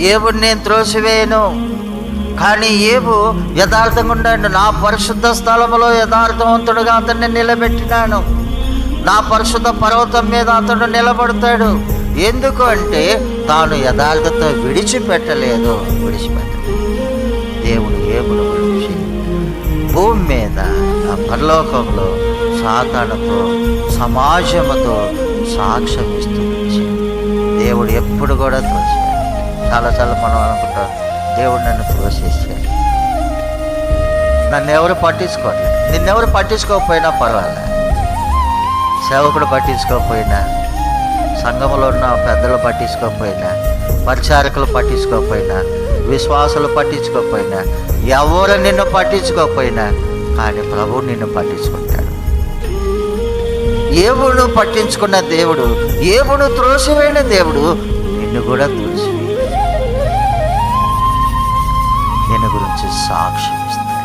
ఏబుని నేను త్రోసివేయను. కానీ ఏబు యథార్థంగా ఉండండి నా పరిశుద్ధ స్థలంలో యథార్థవంతుడుగా అతన్ని నిలబెట్టినాను. నా పరిశుద్ధ పర్వతం మీద అతడు నిలబడతాడు. ఎందుకు అంటే తాను యథార్థత విడిచిపెట్టలేదు. విడిచిపెట్టలేదు. దేవుడు ఏబును గురించి భూమి మీద ఆ పరలోకంలో సాతానతో సమాజముతో సాక్ష్యం ఇస్తూ దేవుడు ఎప్పుడు కూడా త్రోసాడు చాలా చాలా మనం అనుకుంటాం దేవుడు నన్ను త్రోసేసాడు నన్ను ఎవరు పట్టించుకోవట్లేదు నిన్నెవరు పట్టించుకోకపోయినా పర్వాలే. సేవకుడు పట్టించుకోకపోయినా సంఘంలో ఉన్న పెద్దలు పట్టించుకోకపోయినా పరిచారకులు పట్టించుకోకపోయినా విశ్వాసులు పట్టించుకోకపోయినా ఎవరు నిన్ను పట్టించుకోకపోయినా కానీ ప్రభు నిన్ను పట్టించుకుంటాడు. ఏవును పట్టించుకున్న దేవుడు ఏవును త్రోసివేయన దేవుడు నిన్ను కూడా త్రోసి గురించి సాక్ష్యం ఇస్తాడు